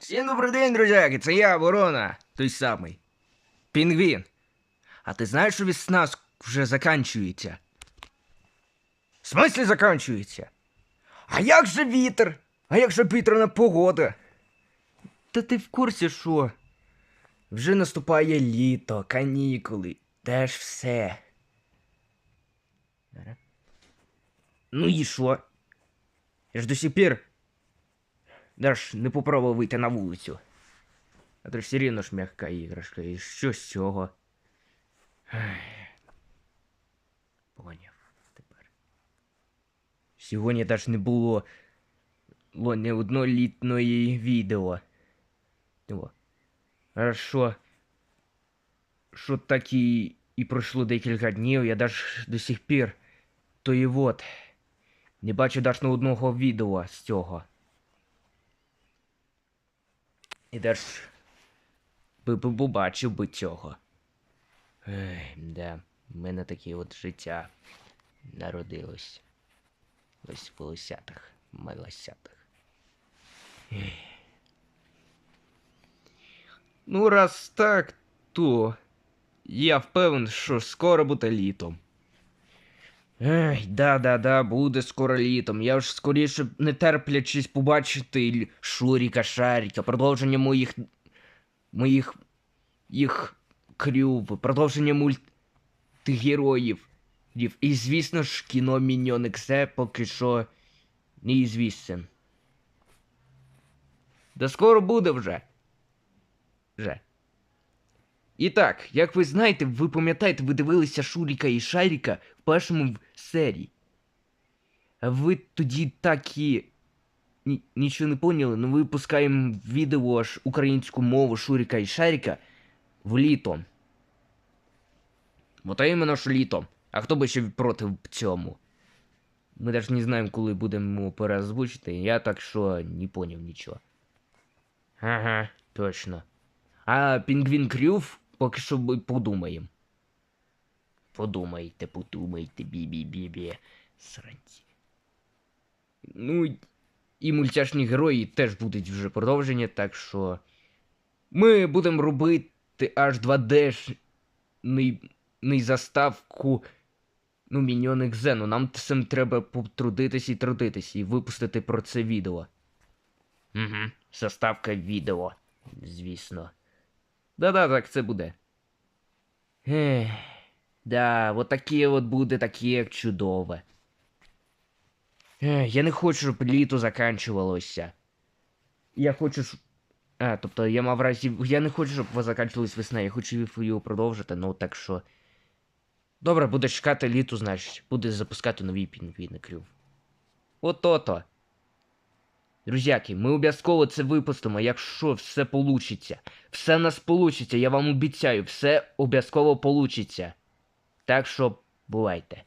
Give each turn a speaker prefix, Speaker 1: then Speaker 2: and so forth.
Speaker 1: Всім добрий день, друзяки, це я, Ворона, той самий. Пінгвін. А ти знаєш, що весна вже заканчується? В смислі заканчується? А як же вітер? А як же вітряна погода? Та ти в курсі, що? Вже наступає літо, канікули, теж все. Ну і що? Я ж до сих пір Даш не попробував вийти на вулицю. А то ж все рівно ж м'яка іграшка, і що з цього? Поняв тепер. Сьогодні теж не було, не однолітної відео. О. А що? Що так і, і пройшло декілька днів, я даже до сих пір. То і от. Не бачу даже на одного відео з цього. І де би би побачив би цього. Ех, да, в мене таке от життя народилось. Ось в волосятах, малосятах. Ну, раз так, то я впевнений, що скоро буде літом. Ей, да-да-да, буде скоро літом. Я ж скоріше не терплячись побачити Шуріка Шаріка, продовження моїх. моїх. їх крюв, продовження мультгероїв. Рів. І звісно ж, кіно Міньон Ексе поки що неізвісен. Да скоро буде вже. Вже. І так, як ви знаєте, ви пам'ятаєте, ви дивилися Шуріка і Шаріка в першому серії. Ви тоді так і ні- нічого не поняли, ну випускаємо відео ж українську мову Шуріка і Шаріка в літо. Бо іменно ж літом. А хто би ще проти цьому? Ми навіть не знаємо, коли будемо переозвучити, я так що не поняв нічого. Ага, точно. А Пінгвін Крюв поки що ми подумаємо. Подумайте, подумайте, бі-бі-бі-бі. Сранці. Ну, і мультяшні герої теж будуть вже продовження, так що. Ми будемо робити аж 2D-шний заставку. Ну, Міньйони Зену. Нам цим треба потрудитись і трудитись і випустити про це відео. Угу, заставка відео, звісно. Да-да, так це буде. Ех, да, от таке от буде таке чудове. Ех, я не хочу, щоб літо заканчувалося. Я хочу, щоб... А, тобто я мав разі. Я не хочу, щоб заканчувалась весна, я хочу його продовжити, ну так що. Добре, буде чекати літо, значить, буде запускати нові пінгвіни крюв. Ото-то. Друзяки, ми обов'язково це випустимо, якщо все получиться. Все нас получиться, я вам обіцяю, все обов'язково получиться. Так що бувайте.